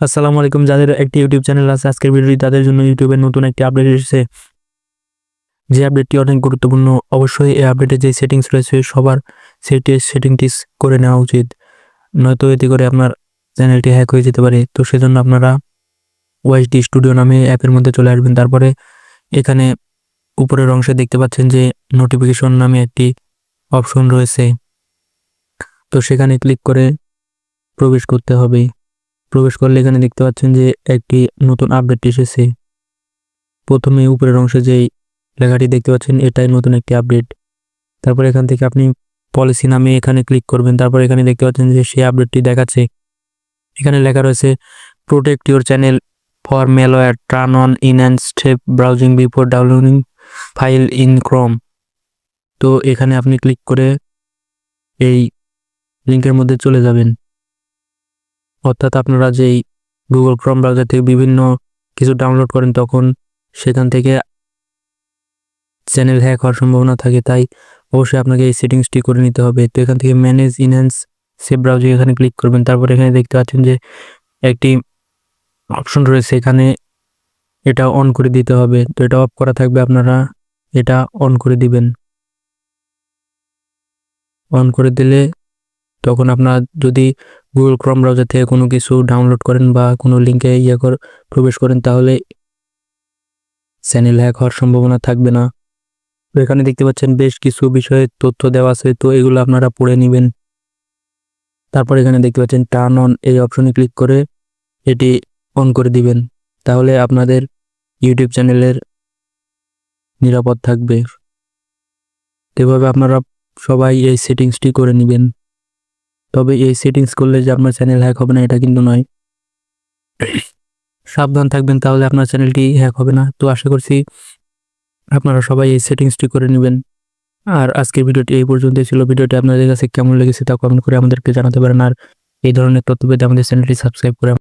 আসসালামু আলাইকুম। যাদের একটি ইউটিউব চ্যানেল আছে, আজকের ভিডিওটি তাদের জন্য ইউটিউবের নতুন একটি আপডেট এসেছে। যে আপডেটটি অনেক গুরুত্বপূর্ণ, অবশ্যই এই আপডেটে যে সেটিংস রয়েছে, সবার সেটি সেটিংটি করে নেওয়া উচিত। নয়তো এতে করে আপনার চ্যানেলটি হ্যাক হয়ে যেতে পারে। তো সেজন্য আপনারা ওয়াইসডি স্টুডিও নামে অ্যাপের মধ্যে চলে আসবেন। তারপরে এখানে উপরের অংশে দেখতে পাচ্ছেন যে নোটিফিকেশন নামে একটি অপশন রয়েছে। তো সেখানে ক্লিক করে প্রবেশ করতে হবে। প্রবেশ করলে এখানে দেখতে পাচ্ছেন যে একটি নতুন আপডেট এসেছে। প্রথমে উপরের অংশে যেই লেখাটি দেখতে পাচ্ছেন, এটাই নতুন একটি আপডেট তারপর এখান থেকে আপনি পলিসি নামে এখানে ক্লিক করবেন। তারপর এখানে দেখতে পাচ্ছেন যে সেই আপডেটটি দেখাচ্ছে। এখানে লেখা রয়েছে protect your channel for malware turn on in and step browsing before downloading file in Chrome তো এখানে আপনি ক্লিক করে এই লিঙ্কের মধ্যে চলে যাবেন। অর্থাৎ আপনারা যেই গুগল ক্রোম ব্রাউজার থেকে বিভিন্ন কিছু ডাউনলোড করেন, তখন সেখান থেকে চ্যানেল হ্যাক হওয়ার সম্ভাবনা থাকে। তাই অবশ্যই আপনাকে এই সেটিংসটি করে নিতে হবে। তো এখান থেকে ম্যানেজ ইনহ্যান্স সেভ ব্রাউজিং এখানে ক্লিক করবেন। তারপর এখানে দেখতে পাচ্ছেন যে একটি অপশন রয়েছে, এখানে এটা অন করে দিতে হবে। তো এটা অফ করা থাকবে, আপনারা এটা অন করে দিবেন। অন করে দিলে তখন আপনার যদি গুগল ক্রম ব্রাউজার থেকে কোনো কিছু ডাউনলোড করেন বা কোনো লিঙ্কে ইয়ে কর, প্রবেশ করেন, তাহলে চ্যানেল হ্যাক হওয়ার সম্ভাবনা থাকবে না। তো এখানে দেখতে পাচ্ছেন বেশ কিছু বিষয়ে তথ্য দেওয়া আছে, তো এগুলো আপনারা পড়ে নেবেন। তারপর এখানে দেখতে পাচ্ছেন টার্ন অন এই অপশনে ক্লিক করে এটি অন করে দিবেন। তাহলে আপনাদের ইউটিউব চ্যানেলের নিরাপদ থাকবে। এভাবে আপনারা সবাই এই সেটিংসটি করে নেবেন। তবে এই সেটিংস করলে যে আপনার চ্যানেল হ্যাক হবে না, এটা কিন্তু নয়। সাবধান থাকবেন তাহলে আপনার চ্যানেলটি হ্যাক হবে না। তো আশা করছি আপনারা সবাই এই সেটিংসটি করে নেবেন। আর আজকের ভিডিওটি এই পর্যন্তই ছিল। ভিডিওটি আপনাদের কাছে কেমন লেগেছে তা কমেন্ট করে আমাদেরকে জানাতে পারেন। আর এই ধরনের তথ্য পেতে আমাদের চ্যানেলটি সাবস্ক্রাইব করে